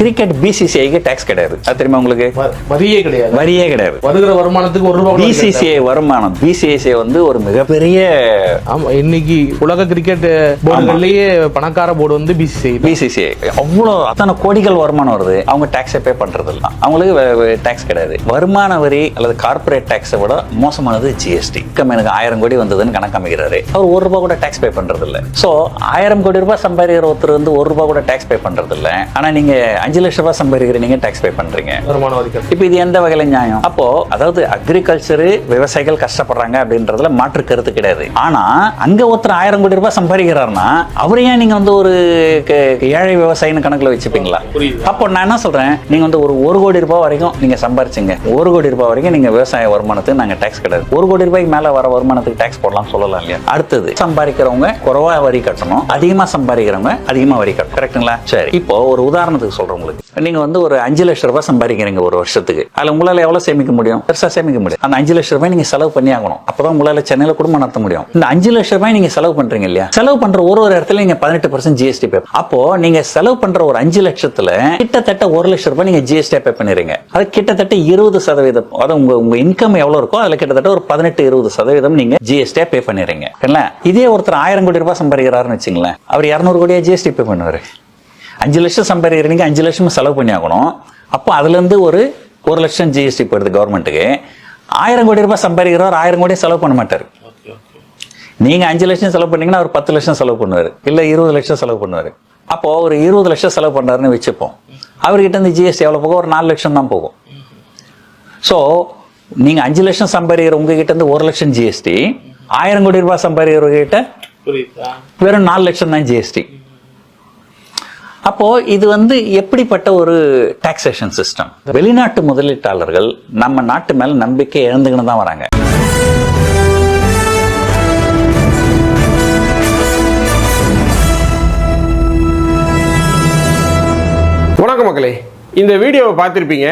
Cricket பிசிசிஐக்கு tax கிடையாது. அது தெரியுமா உங்களுக்கு? வரியே கிடையாது. வரியே கிடையாது. வருகிற வருமானத்துக்கு ஒரு ரூபா கூட கிடையாது. பிசிசிஐ வருமானம். பிசிசிஐ வந்து ஒரு மிகப்பெரிய ஆமா இன்னைக்கு உலக கிரிக்கெட் போர்டுகள்லயே பணக்கார போர்டு வந்து பிசிசிஐ பிசிசிஐ அவ்வளோ அத்தனை கோடிகள் வருமானம் வருது. அவங்க டாக்ஸை பே பண்றது இல்லை அவங்களுக்கு டாக்ஸ் கிடையாது. வருமான வரி அல்லது கார்ப்பரேட் டாக்ஸை விட மோசமானது ஜிஎஸ்டி எனக்கு ஆயிரம் கோடி வந்ததுன்னு கணக்கு அமைக்கிறாரு அவர் ஒரு ரூபாய் கூட டாக்ஸ் பே பண்றது இல்லை ஸோ ஆயிரம் கோடி ரூபாய் சம்பாதிக்கிற ஒருத்தர் வந்து ஒரு ரூபாய் கூட டாக்ஸ் பே பண்றது இல்லை ஆனா நீங்க அஞ்சு லட்ச ரூபாய் சம்பாதிக்கிற நீங்க டாக்ஸ் பே பண்றீங்க. வருமான வரி. இப்போ இது எந்த வகையில நியாயம்? அப்போ அதாவது அக்ரிகல்ச்சர் விவசாயிகள் கஷ்டப்படுறாங்க அப்படின்றதுல மாற்று கருத்து கிடையாது. ஆனா அங்க ஒருத்தர் ஆயிரம் கோடி ரூபாய் சம்பாதிக்கிறாருன்னா அவரை ஏன் நீங்க வந்து ஒரு ஏழை விவசாயின்னு கணக்குல வச்சுப்பீங்களா. அப்போ நான் என்ன சொல்றேன்? நீங்க வந்து ஒரு ஒரு கோடி ரூபாய் வரைக்கும் நீங்க சம்பாரிச்சுங்க. ஒரு கோடி ரூபாய் வரைக்கும் நீங்க விவசாய வருமானத்துக்கு நாங்க டாக்ஸ் கிடையாது. ஒரு கோடி ரூபாய்க்கு மேல வர வருமானத்துக்கு டாக்ஸ் போடலாம் சொல்லலாம் இல்லையா? அடுத்தது சம்பாதிக்கிறவங்க குறைவா வரி கட்டணும் அதிகமா சம்பாதிக்கிறவங்க அதிகமா வரி கட்டணும். கரெக்ட்டுங்களா சரி. இப்போ ஒரு உதாரணத்துக்கு சொல்றேன். உங்களுக்கு நீங்க வந்து ஒரு அஞ்சு லட்சம் ரூபாய் சம்பாதிக்கிறீங்க ஒரு வருஷத்துக்கு. அதுல உங்களால எவ்வளவு சேமிக்க முடியும்? பெருசா சேமிக்க முடியும் அந்த அஞ்சு லட்சம் ரூபாய் நீங்க செலவு பண்ணி ஆகணும். அப்பதான் உங்களால சென்னையில குடும்பம் நடத்த முடியும். இந்த அஞ்சு லட்சம் ரூபாய் நீங்க செலவு பண்றீங்க இல்லையா? செலவு பண்ற ஒரு ஒரு இடத்துல நீங்க பதினெட்டு பர்சன்ட் ஜிஎஸ்டி பே அப்போ நீங்க செலவு பண்ற ஒரு அஞ்சு லட்சத்துல கிட்டத்தட்ட ஒரு லட்சம் ரூபாய் நீங்க ஜிஎஸ்டி பே பண்ணிடுறீங்க அது கிட்டத்தட்ட இருபது சதவீதம். அதாவது உங்க உங்க இன்கம் எவ்வளவு இருக்கோ அதுல கிட்டத்தட்ட ஒரு பதினெட்டு இருபது சதவீதம் நீங்க ஜிஎஸ்டி பே பண்ணிடுறீங்க சரிங்களா? இதே ஒருத்தர் ஆயிரம் கோடி ரூபாய் சம்பாதிக்கிறாருன்னு வச்சுங்களேன். அவர் இரநூறு கோடியா ஜிஎஸ்டி பே பண்ணுவாரு? அஞ்சு லட்சம் சம்பாதிக்கிறீங்க அஞ்சு லட்சம் செலவு பண்ணி ஆகணும். அப்போ அதுலேருந்து ஒரு ஒரு லட்சம் ஜிஎஸ்டி போயிடுது கவர்மெண்ட்டுக்கு ஆயிரம் கோடி ரூபாய் சம்பாதிக்கிறவர் ஆயிரம் கோடி செலவு பண்ண மாட்டார். நீங்கள் அஞ்சு லட்சம் செலவு பண்ணீங்கன்னா அவர் பத்து லட்சம் செலவு பண்ணுவார். இல்லை இருபது லட்சம் செலவு பண்ணுவார். அப்போ ஒரு இருபது லட்சம் செலவு பண்ணாருன்னு வச்சுப்போம். அவர்கிட்ட இருந்து ஜிஎஸ்டி எவ்வளோ போகும்? ஒரு நாலு லட்சம் தான் போகும். ஸோ நீங்கள் அஞ்சு லட்சம் சம்பாதிக்கிற உங்ககிட்ட இருந்து ஒரு லட்சம் ஜிஎஸ்டி ஆயிரம் கோடி ரூபாய் சம்பாதிக்கிறவர்கிட்ட வெறும் நாலு லட்சம் தான் ஜிஎஸ்டி அப்போ இது வந்து எப்படிப்பட்ட ஒரு டாக்ஸேஷன் சிஸ்டம் வெளிநாட்டு முதலீட்டாளர்கள் நம்ம நாட்டு மேல நம்பிக்கை இழந்துக்கின்னு தான் வராங்க. வணக்கம் மக்களே. இந்த வீடியோவை பார்த்துருப்பீங்க.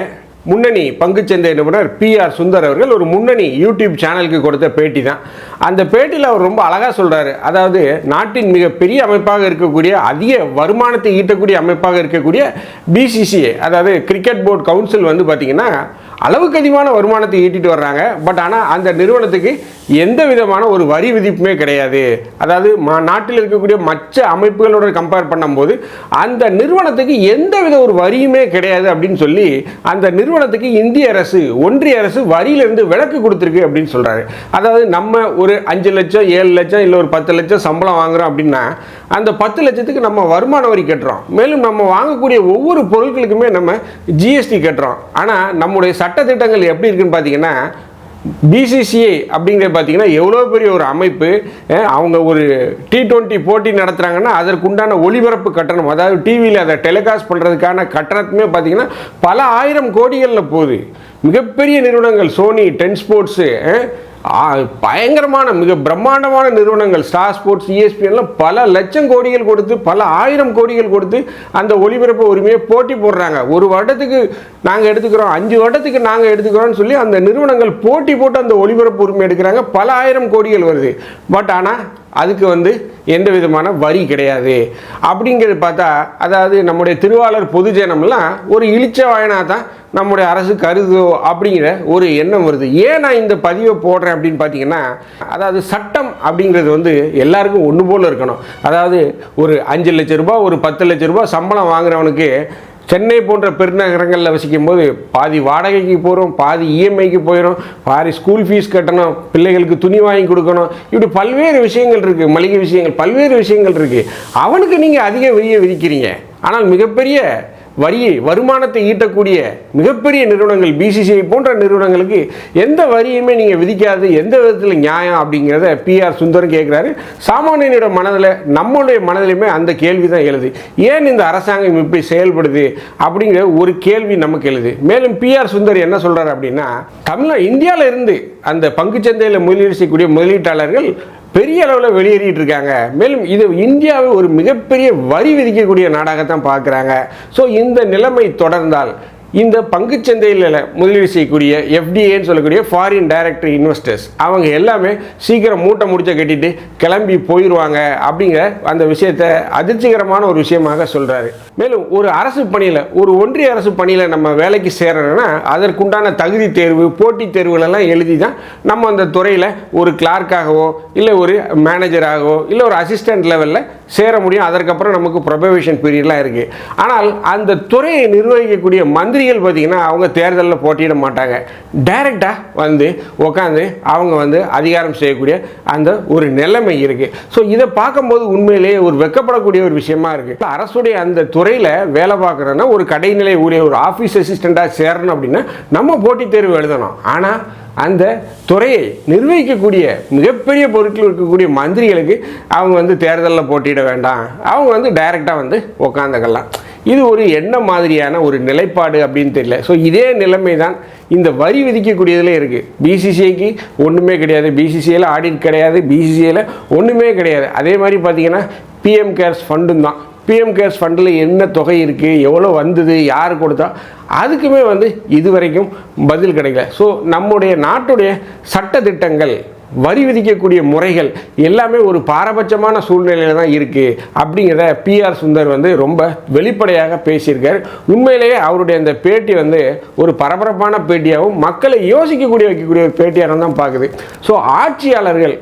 முன்னணி பங்குச்சந்தை நிபுணர் பிஆர் சுந்தர் அவர்கள் ஒரு முன்னணி யூடியூப் சேனலுக்கு கொடுத்த பேட்டி தான். அந்த பேட்டியில் அவர் ரொம்ப அழகாக சொல்கிறாரு அதாவது நாட்டின் மிகப்பெரிய அமைப்பாக இருக்கக்கூடிய அதிக வருமானத்தை ஈட்டக்கூடிய அமைப்பாக இருக்கக்கூடிய பிசிசிஏ அதாவது கிரிக்கெட் போர்டு கவுன்சில் வந்து பார்த்திங்கன்னா அளவுக்கு அதிகமான வருமானத்தை ஈட்டிட்டு வர்றாங்க. பட் ஆனால் அந்த நிறுவனத்துக்கு எந்த விதமான ஒரு வரி விதிப்புமே கிடையாது. அதாவது மா நாட்டில் இருக்கக்கூடிய மற்ற அமைப்புகளோட கம்பேர் பண்ணும்போது அந்த நிறுவனத்துக்கு எந்த வித ஒரு வரியுமே கிடையாது அப்படின்னு சொல்லி அந்த நிறுவனத்துக்கு இந்திய அரசு ஒன்றிய அரசு வரியிலிருந்து விலக்கு கொடுத்துருக்கு அப்படின்னு சொல்கிறாரு அதாவது நம்ம ஒரு அஞ்சு லட்சம் ஏழு லட்சம் இல்லை ஒரு பத்து லட்சம் சம்பளம் வாங்குறோம் அப்படின்னா அந்த பத்து லட்சத்துக்கு நம்ம வருமான வரி கட்டுறோம். மேலும் நம்ம வாங்கக்கூடிய ஒவ்வொரு பொருட்களுக்குமே நம்ம ஜிஎஸ்டி கட்டுறோம். ஆனால் நம்முடைய சட்டத்திட்டங்கள் எப்படி இருக்குன்னு பார்த்தீங்கன்னா பிசிசிஐ அப்படிங்கிறது பார்த்தீங்கன்னா எவ்வளோ பெரிய ஒரு அமைப்பு அவங்க ஒரு டி டுவெண்ட்டி போட்டி நடத்துகிறாங்கன்னா அதற்குண்டான ஒளிபரப்பு கட்டணம் அதாவது டிவியில் அதை டெலிகாஸ்ட் பண்ணுறதுக்கான கட்டணத்துமே பார்த்தீங்கன்னா பல ஆயிரம் கோடிகளில் போகுது. மிகப்பெரிய நிறுவனங்கள் சோனி டென் ஸ்போர்ட்ஸு பயங்கரமான மிக பிரம்மாண்டமான நிறுவனங்கள் ஸ்டார் ஸ்போர்ட்ஸ் இஎஸ்பிஎன்லாம் பல லட்சம் கோடிகள் கொடுத்து பல ஆயிரம் கோடிகள் கொடுத்து அந்த ஒளிபரப்பு உரிமையை போட்டி போடுறாங்க. ஒரு வருடத்துக்கு நாங்கள் எடுத்துக்கிறோம் அஞ்சு வருடத்துக்கு நாங்கள் எடுத்துக்கிறோம்னு சொல்லி அந்த நிறுவனங்கள் போட்டி போட்டு அந்த ஒளிபரப்பு உரிமை எடுக்கிறாங்க. பல ஆயிரம் கோடிகள் வருது. பட் ஆனால் அதுக்கு வந்து எந்த விதமான வரி கிடையாது. அப்படிங்கிறது பார்த்தா அதாவது நம்முடைய திருவாளர் பொதுஜனம்லாம் ஒரு இழிச்ச வாயனா தான் நம்முடைய அரசு கருதோ அப்படிங்கிற ஒரு எண்ணம் வருது. ஏன் நான் இந்த பதிவை போடுறேன் அப்படின்னு பார்த்தீங்கன்னா அதாவது சட்டம் அப்படிங்கிறது வந்து எல்லாருக்கும் ஒன்று போல் இருக்கணும். அதாவது ஒரு அஞ்சு லட்ச ரூபா ஒரு பத்து லட்ச ரூபா சம்பளம் வாங்குறவனுக்கு சென்னை போன்ற பெருநகரங்களில் வசிக்கும் போது பாதி வாடகைக்கு போகிறோம் பாதி இஎம்ஐக்கு போயிடும் பாதி ஸ்கூல் ஃபீஸ் கட்டணும் பிள்ளைகளுக்கு துணி வாங்கி கொடுக்கணும். இப்படி பல்வேறு விஷயங்கள் இருக்குது மளிகை விஷயங்கள் பல்வேறு விஷயங்கள் இருக்குது அவனுக்கு நீங்கள் அதிக வரியை விதிக்கிறீங்க. ஆனால் மிகப்பெரிய வரியை வருமானத்தை ஈட்டக்கூடிய மிகப்பெரிய நிறுவனங்கள் பிசிசிஐ போன்ற நிறுவனங்களுக்கு எந்த வரியுமே நீங்கள் விதிக்காது எந்த விதத்தில் நியாயம் அப்படிங்கிறத பிஆர் சுந்தரம் கேட்குறாரு சாமானியனோட மனதில் நம்மளுடைய மனதிலுமே அந்த கேள்வி தான் எழுது. ஏன் இந்த அரசாங்கம் இப்படி செயல்படுது அப்படிங்கிற ஒரு கேள்வி நமக்கு எழுது. மேலும் பிஆர் சுந்தர் என்ன சொல்கிறார் அப்படின்னா தமிழ்நாடு இந்தியாவில் இருந்து அந்த பங்குச்சந்தையில் முதலீடு செய்யக்கூடிய முதலீட்டாளர்கள் பெரிய அளவில் வெளியேறிட்டு இருக்காங்க. மேலும் இது இந்தியாவை ஒரு மிகப்பெரிய வரி விதிக்கக்கூடிய நாடாகத்தான் பார்க்குறாங்க. ஸோ இந்த நிலைமை தொடர்ந்தால் இந்த பங்குச்சந்தையில் முதலீடு செய்யக்கூடிய எஃப்டிஏன்னு சொல்லக்கூடிய ஃபாரின் டைரக்ட் இன்வெஸ்டர்ஸ் அவங்க எல்லாமே சீக்கிரம் மூட்டை முடிச்ச கட்டிட்டு கிளம்பி போயிடுவாங்க அப்படிங்கிற அந்த விஷயத்தை அதிர்ச்சிகரமான ஒரு விஷயமாக சொல்கிறாரு மேலும் ஒரு அரசு பணியில் ஒரு ஒன்றிய அரசு பணியில் நம்ம வேலைக்கு சேரணும்னா அதற்குண்டான தகுதி தேர்வு போட்டித் தேர்வுகளெல்லாம் எழுதி தான் நம்ம அந்த துறையில் ஒரு கிளார்க்காகவோ இல்லை ஒரு மேனேஜராகவோ இல்லை ஒரு அசிஸ்டன்ட் லெவலில் சேர முடியும். அதற்கப்புறம் நமக்கு ப்ரொபவேஷன் பீரியட்லாம் இருக்குது ஆனால் அந்த துறையை நிர்வகிக்கக்கூடிய மந்திரிகள் பார்த்திங்கன்னா அவங்க தேர்தலில் போட்டியிட மாட்டாங்க. டைரெக்டாக வந்து உட்காந்து அவங்க வந்து அதிகாரம் செய்யக்கூடிய அந்த ஒரு நிலைமை இருக்குது ஸோ இதை பார்க்கும்போது உண்மையிலேயே ஒரு வெக்கப்படக்கூடிய ஒரு விஷயமா இருக்குது அரசுடைய அந்த துறையில் வேலை பார்க்குறோன்னா ஒரு கடைநிலை ஊழியர் ஒரு ஆஃபீஸ் அசிஸ்டண்ட்டாக சேரணும் அப்படின்னா நம்ம போட்டித் தேர்வு எழுதணும். ஆனால் அந்த துறையை நிர்வகிக்கக்கூடிய மிகப்பெரிய பொருட்கள் இருக்கக்கூடிய மந்திரிகளுக்கு அவங்க வந்து தேர்தலில் போட்டியிட வேண்டாம். அவங்க வந்து டைரெக்டாக வந்து உக்காந்துக்கலாம். இது ஒரு என்ன மாதிரியான ஒரு நிலைப்பாடு அப்படின்னு தெரியல. ஸோ இதே நிலைமை தான் இந்த வரி விதிக்கக்கூடியதில் இருக்குது பிசிசிஐக்கு ஒன்றுமே கிடையாது. பிசிசிஐயில் ஆடிட் கிடையாது. பிசிசிஐயில் ஒன்றுமே கிடையாது. அதே மாதிரி பார்த்திங்கன்னா பிஎம் கேர்ஸ் ஃபண்டும் தான். பிஎம் கேர்ஸ் ஃபண்டில் என்ன தொகை இருக்குது எவ்வளோ வந்தது யார் கொடுத்தா அதுக்குமே வந்து இது வரைக்கும் பதில் கிடைக்கல. ஸோ நம்முடைய நாட்டுடைய சட்ட திட்டங்கள் வரி விதிக்கக்கூடிய முறைகள் எல்லாமே ஒரு பாரபட்சமான சூழ்நிலையில் தான் இருக்குது அப்படிங்கிறத பிஆர் சுந்தர் வந்து ரொம்ப வெளிப்படையாக பேசியிருக்கார். உண்மையிலேயே அவருடைய அந்த பேட்டி வந்து ஒரு பரபரப்பான பேட்டியாகவும் மக்களை யோசிக்கக்கூடிய வைக்கக்கூடிய ஒரு பேட்டியாக தான் பார்க்குது. ஸோ ஆட்சியாளர்கள்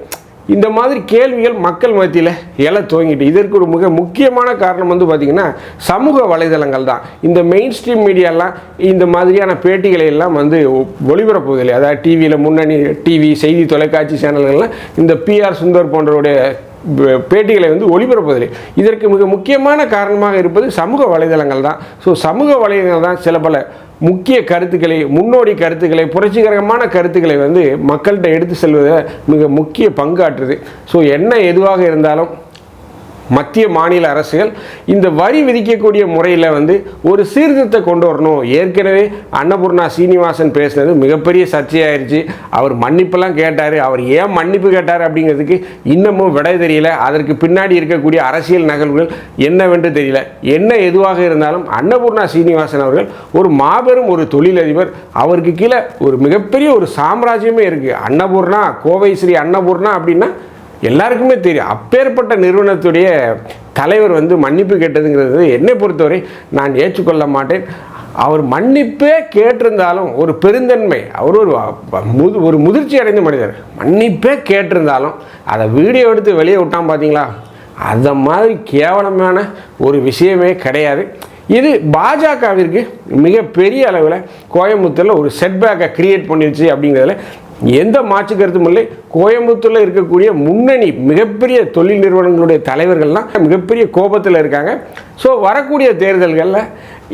இந்த மாதிரி கேள்விகள் மக்கள் மத்தியில் எழ துவங்கிட்டு இதற்கு ஒரு மிக முக்கியமான காரணம் வந்து பார்த்திங்கன்னா சமூக வலைதளங்கள் தான். இந்த மெயின் ஸ்ட்ரீம் மீடியாலாம் இந்த மாதிரியான பேட்டிகளை எல்லாம் வந்து ஒளிபரப்புவதில்லை. அதாவது டிவியில் முன்னணி டிவி செய்தி தொலைக்காட்சி சேனல்கள்லாம் இந்த பிஆர் சுந்தர் போன்றவருடைய பேட்டிகளை வந்து ஒளிபரப்புவதில்லை. இதற்கு மிக முக்கியமான காரணமாக இருப்பது சமூக வலைதளங்கள் தான். ஸோ சமூக வலைதளங்கள் தான் சில பல முக்கிய கருத்துக்களை முன்னோடி கருத்துக்களை புரட்சிகரமான கருத்துக்களை வந்து மக்கள்கிட்ட எடுத்து செல்வதை மிக முக்கிய பங்காற்றுது. ஸோ என்ன எதுவாக இருந்தாலும் மத்திய மாநில அரசுகள் இந்த வரி விதிக்கக்கூடிய முறையில் வந்து ஒரு சீர்திருத்தத்தை கொண்டு வரணும். ஏற்கனவே அன்னபூர்ணா சீனிவாசன் பேசினது மிகப்பெரிய சர்ச்சையாயிருச்சு. அவர் மன்னிப்பெல்லாம் கேட்டார். அவர் ஏன் மன்னிப்பு கேட்டார் அப்படிங்கிறதுக்கு இன்னமும் விடை தெரியல. அதற்கு பின்னாடி இருக்கக்கூடிய அரசியல் நகல்கள் என்னவென்று தெரியல. என்ன எதுவாக இருந்தாலும் அன்னபூர்ணா சீனிவாசன் அவர்கள் ஒரு மாபெரும் ஒரு தொழிலதிபர். அவருக்கு கீழே ஒரு மிகப்பெரிய ஒரு சாம்ராஜ்யமே இருக்குது அன்னபூர்ணா கோவை ஸ்ரீ அன்னபூர்ணா அப்படின்னா எல்லாருக்குமே தெரியும். அப்பேற்பட்ட நிறுவனத்துடைய தலைவர் வந்து மன்னிப்பு கேட்டதுங்கிறது என்னை பொறுத்தவரை நான் ஏற்றுக்கொள்ள மாட்டேன். அவர் மன்னிப்பே கேட்டிருந்தாலும் ஒரு பெருந்தன்மை அவர் ஒரு முது ஒரு முதிர்ச்சி அடைந்த மனிதர். மன்னிப்பே கேட்டிருந்தாலும் அதை வீடியோ எடுத்து வெளியே விட்டான் பார்த்தீங்களா அந்த மாதிரி கேவலமான ஒரு விஷயமே கிடையாது. இது பாஜகவிற்கு மிகப்பெரிய அளவில் கோயம்புத்தூரில் ஒரு செட்பேக்கை கிரியேட் பண்ணிருச்சு அப்படிங்கிறதுல எந்த மாற்று கருத்தும் இல்லை. கோயம்புத்தூரில் இருக்கக்கூடிய முன்னணி மிகப்பெரிய தொழில் நிறுவனங்களுடைய தலைவர்கள்லாம் மிகப்பெரிய கோபத்தில் இருக்காங்க. ஸோ வரக்கூடிய தேர்தல்களில்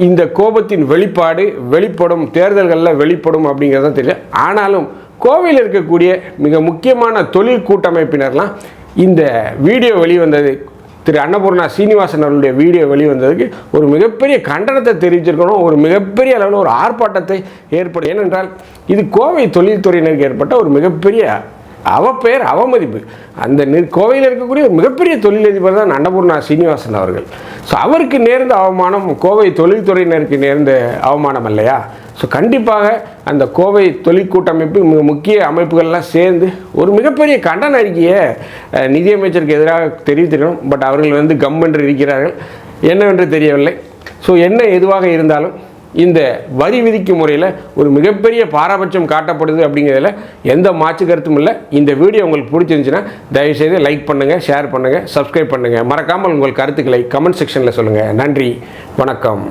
இந்த கோபத்தின் வெளிப்பாடு வெளிப்படும் தேர்தல்களில் வெளிப்படும் அப்படிங்கிறது தான் தெரியும் ஆனாலும் கோவையில் இருக்கக்கூடிய மிக முக்கியமான தொழில் கூட்டமைப்பினர்லாம் இந்த வீடியோ வெளிவந்தது திரு அன்னபூர்ணா சீனிவாசன் அவருடைய வீடியோ வெளிவந்ததுக்கு ஒரு மிகப்பெரிய கண்டனத்தை தெரிவிச்சிருக்கணும். ஒரு மிகப்பெரிய அளவில் ஒரு ஆர்ப்பாட்டத்தை ஏற்படும் ஏனென்றால் இது கோவை தொழில்துறையினருக்கு ஏற்பட்ட ஒரு மிகப்பெரிய அவப்பெயர் அவமதிப்பு அந்த கோவையில் இருக்கக்கூடிய ஒரு மிகப்பெரிய தொழிலதிபர் தான் அன்னபூர்ணா சீனிவாசன் அவர்கள். ஸோ அவருக்கு நேர்ந்த அவமானம் கோவை தொழில்துறையினருக்கு நேர்ந்த அவமானம் இல்லையா ஸோ கண்டிப்பாக அந்த கோவை தொழிற்கூட்டமைப்பு மிக முக்கிய அமைப்புகள்லாம் சேர்ந்து ஒரு மிகப்பெரிய கண்டன அறிக்கையை நிதியமைச்சருக்கு எதிராக தெரிவித்திருக்கணும் பட் அவர்கள் வந்து கம் என்று இருக்கிறார்கள். என்னவென்று தெரியவில்லை. ஸோ என்ன எதுவாக இருந்தாலும் இந்த வரி விதிக்கும் முறையில் ஒரு மிகப்பெரிய பாரபட்சம் காட்டப்படுது அப்படிங்கிறதுல எந்த மாற்று கருத்தும் இல்லை. இந்த வீடியோ உங்களுக்கு பிடிச்சிருந்துச்சுன்னா தயவுசெய்து லைக் பண்ணுங்கள் ஷேர் பண்ணுங்கள் சப்ஸ்கிரைப் பண்ணுங்கள் மறக்காமல் உங்கள் கருத்துக்களை கமெண்ட் செக்ஷனில் சொல்லுங்கள் நன்றி வணக்கம்.